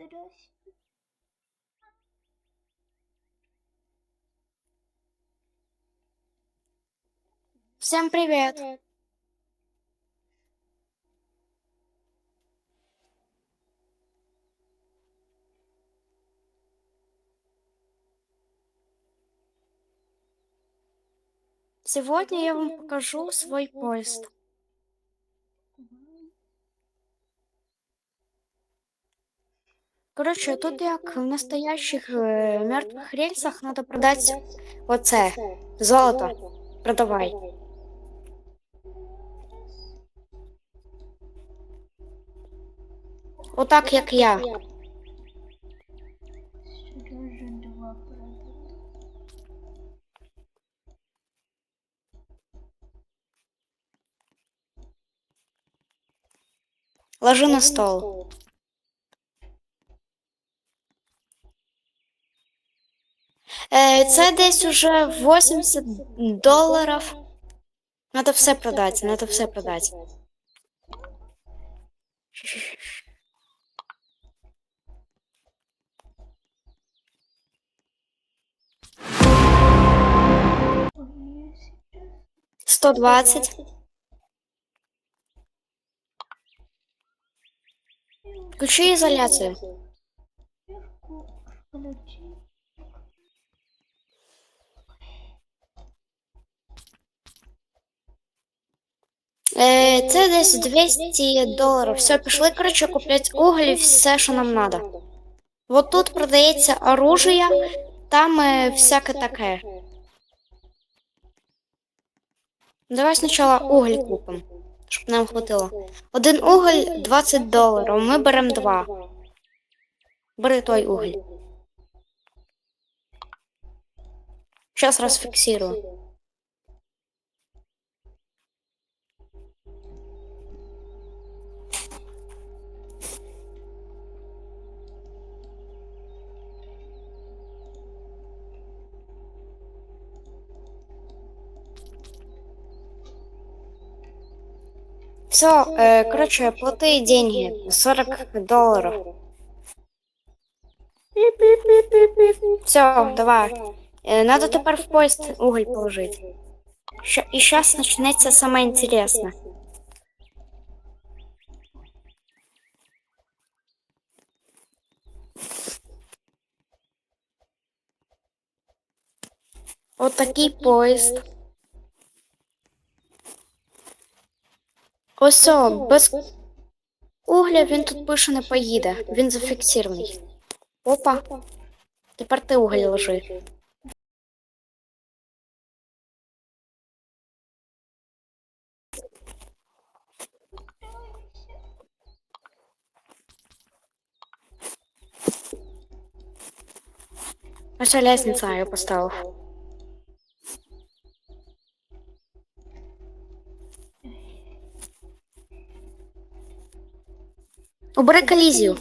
Здрасте. Всем привет! Сегодня я вам покажу свой поезд. Короче, тут як в настоящих э, мертвых рельсах надо продать оце, золото. Продавай. Отак, як я. Ложи на стол. Е, це десь уже 80 доларів. Надо все продати, надо все я сейчас 120. Включи изоляцию. включи. Е, це десь 200 доларів. Все, пішли, коротше, купляти уголь все, що нам треба. Вот тут продається оружие, там е, всяке таке. Давай спочатку уголь купимо, щоб нам хватило. Один уголь 20 доларів, ми беремо два. Бери той уголь. Сейчас розфіксирую. Все, э, короче, плати деньги. 40 долларов. Все, давай. Э, надо тепер в поезд уголь положить. И сейчас начнется самое интересное. Вот такий поїзд. Ось о, без угля він тут пише не поїде. Він зафіксований. Опа. Тепер ти уголь ложи. Ось ця лестниця я поставив. Убери колізію.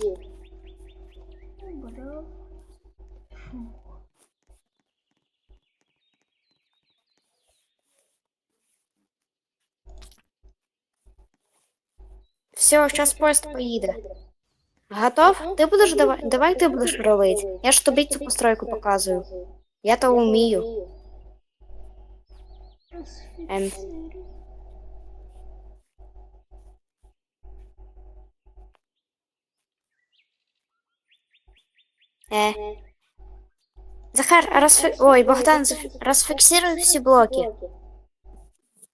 Все, зараз поїзд поїде. Готов? Ти будеш давай, давай ти будеш робити. Я ж тобі цю постройку показую. Я то вмію. Е. Захар, розфи... Ой, Богдан, зафі- розфіксируй всі блоки.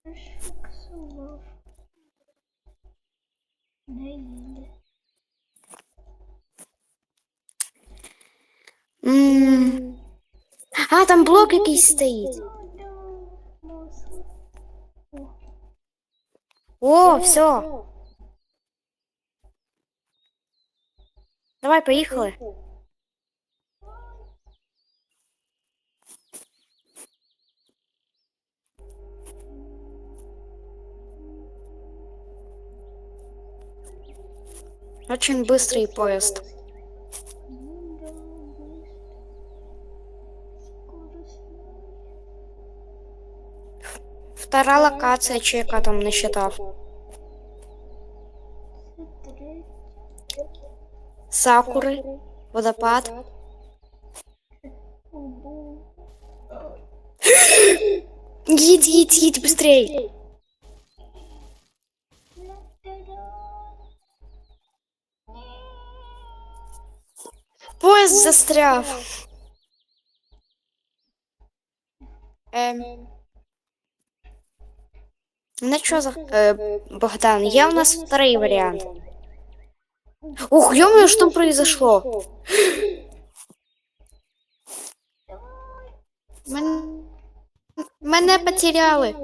Расфиксовал. Не їде. М. А, там блок якийсь стоїть. Масло. О, все. Давай, поїхали. Очень быстрый поезд. Ну да, быстро. Скоростной. Втора локація, чи яка там не считав. Це третій. сакури, водопад. Убу. Їдь, їдь, їдь быстрей. Поїзд застряв. Ем. Ну що за... Е, Богдан, є у нас второй варіант. Ух, ё что там произошло? Мен... Мене потеряли.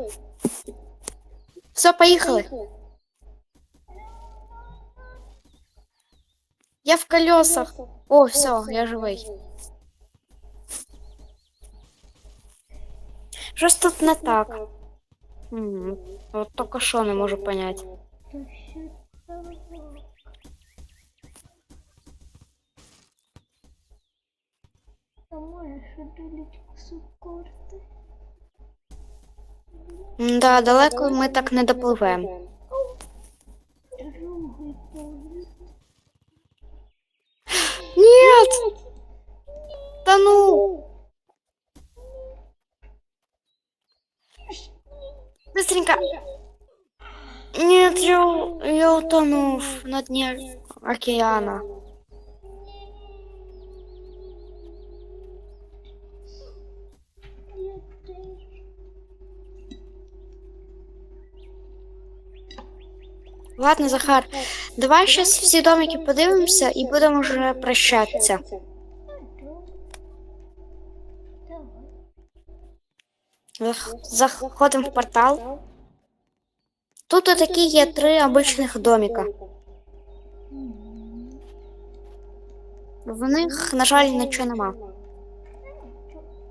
Все, поїхали. Я в колесах. О, все, я живий. Щось тут не так. М, От тільки що не можу понять. Да, далеко ми так не допливемо. Другий поїзд. Нет! Та ну! Быстренько! Нет, я, я утонув на дне океана. Ладно, Захар, давай сейчас всі домики подивимося і будемо вже прощатися. Заходимо в портал. Тут такі є три обичних домика. В них, на жаль, нічого нема.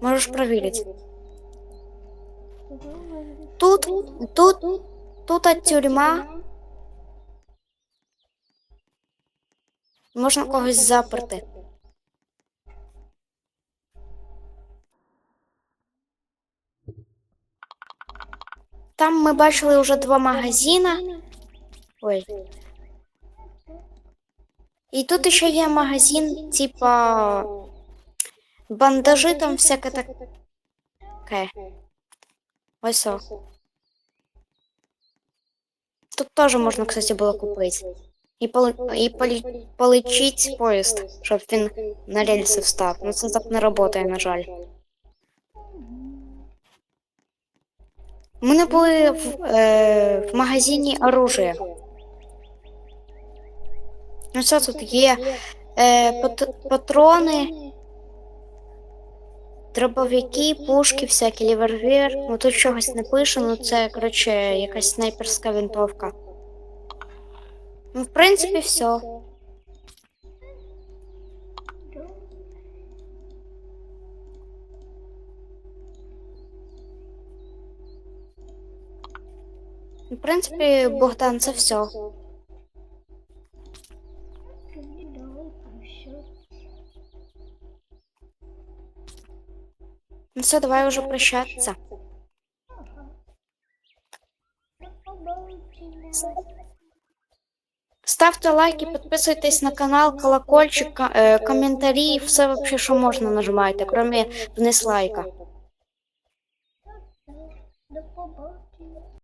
Можеш перевірити. Тут, тут, тут тюрма. Можна когось заперти. Там ми бачили вже два магазини. Ой. І тут ще є магазин, типа бандажи там всяке таке. Ось о. Тут теж можна, кстати, було купити. І, поли... і полі... полічити поїзд, щоб він на рельси встав. Ну це так не працює, на жаль. Ми не були в, е, в магазині оружия. Ну що тут є? Е, пат... патрони, дробовики, пушки, всякі револьвер. Ну тут чогось не пише, ну це, коротше, якась снайперська винтовка. Ну, в принципі, все. Давай. В принципі, Богдан, це все. Ну все, давай уже прощатися. Ставте лайки, підписуйтесь на канал, колокольчик, е, коментарі, все вообще, що можна нажимайте, кроме вниз лайка.